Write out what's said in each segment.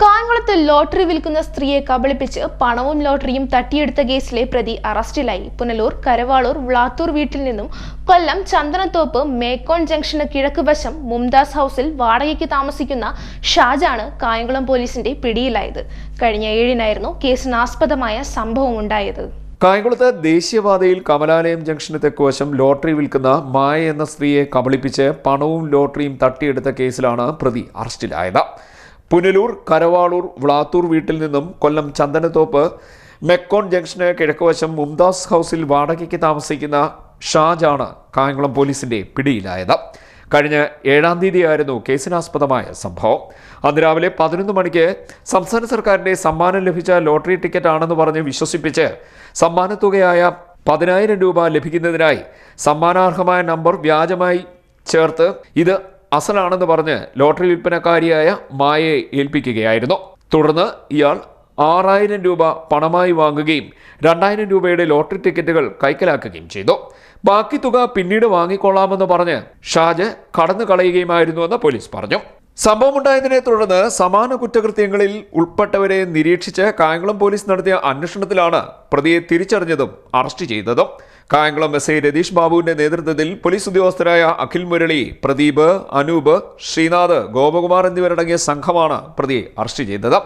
കായംകുളത്ത് ലോട്ടറി വിൽക്കുന്ന സ്ത്രീയെ കബളിപ്പിച്ച് പണവും ലോട്ടറിയും തട്ടിയെടുത്ത കേസിലെ പ്രതി അറസ്റ്റിലായി. പുനലൂർ കരവാളൂർ വ്ളാത്തൂർ വീട്ടിൽ നിന്നും കൊല്ലം ചന്ദനത്തോപ്പ് മേക്കോൺ ജംഗ്ഷന് കിഴക്ക് വശം മുംതാസ് ഹൗസിൽ വാടകയ്ക്ക് താമസിക്കുന്ന ഷാജാണ് കായംകുളം പോലീസിന്റെ പിടിയിലായത്. കഴിഞ്ഞ ഏഴിനായിരുന്നു കേസിനാസ്പദമായ സംഭവം ഉണ്ടായത്. കായംകുളത്ത് ദേശീയപാതയിൽ കമലാലയം ജംഗ്ഷന് തെക്കുവശം ലോട്ടറി വിൽക്കുന്ന മായ എന്ന സ്ത്രീയെ കബളിപ്പിച്ച് പണവും ലോട്ടറിയും തട്ടിയെടുത്ത കേസിലാണ് പ്രതി അറസ്റ്റിലായത്. പുനലൂർ കരവാളൂർ വ്ളാത്തൂർ വീട്ടിൽ നിന്നും കൊല്ലം ചന്ദനത്തോപ്പ് മെക്കോൺ ജംഗ്ഷന് കിഴക്കുവശം മുംതാസ് ഹൗസിൽ വാടകയ്ക്ക് താമസിക്കുന്ന ഷാജാണ് കായംകുളം പോലീസിന്റെ പിടിയിലായത്. കഴിഞ്ഞ ഏഴാം തീയതിയായിരുന്നു കേസിനാസ്പദമായ സംഭവം. അന്ന് രാവിലെ പതിനൊന്ന് മണിക്ക് സംസ്ഥാന സർക്കാരിന്റെ സമ്മാനം ലഭിച്ച ലോട്ടറി ടിക്കറ്റ് ആണെന്ന് പറഞ്ഞ് വിശ്വസിപ്പിച്ച് സമ്മാനത്തുകയായ പതിനായിരം രൂപ ലഭിക്കുന്നതിനായി സമ്മാനാർഹമായ നമ്പർ വ്യാജമായി ചേർത്ത് ഇത് അസലാണെന്ന് പറഞ്ഞ് ലോട്ടറി വിൽപ്പനക്കാരിയായ മായയെ ഏൽപ്പിക്കുകയായിരുന്നു. തുടർന്ന് ഇയാൾ ആറായിരം രൂപ പണമായി വാങ്ങുകയും രണ്ടായിരം രൂപയുടെ ലോട്ടറി ടിക്കറ്റുകൾ കൈക്കലാക്കുകയും ചെയ്തു. ബാക്കി തുക പിന്നീട് വാങ്ങിക്കൊള്ളാമെന്ന് പറഞ്ഞ് ഷാജ് കടന്നു കളയുകയുമായിരുന്നുവെന്ന് പോലീസ് പറഞ്ഞു. സംഭവമുണ്ടായതിനെ തുടർന്ന് സമാന കുറ്റകൃത്യങ്ങളിൽ ഉൾപ്പെട്ടവരെ നിരീക്ഷിച്ച് കായംകുളം പോലീസ് നടത്തിയ അന്വേഷണത്തിലാണ് പ്രതിയെ തിരിച്ചറിഞ്ഞതും അറസ്റ്റ് ചെയ്തതും. കായംകുളം എസ് ഐ രതീഷ് ബാബുവിന്റെ നേതൃത്വത്തിൽ പോലീസ് ഉദ്യോഗസ്ഥരായ അഖിൽ മുരളി പ്രദീപ് അനൂപ് ശ്രീനാഥ് ഗോപകുമാർ എന്നിവരടങ്ങിയ സംഘമാണ് പ്രതിയെ അറസ്റ്റ് ചെയ്തത്.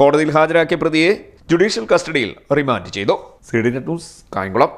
കോടതിയിൽ ഹാജരാക്കിയ പ്രതിയെ ജുഡീഷ്യൽ കസ്റ്റഡിയിൽ റിമാൻഡ് ചെയ്തു. C D news Kayamkulam.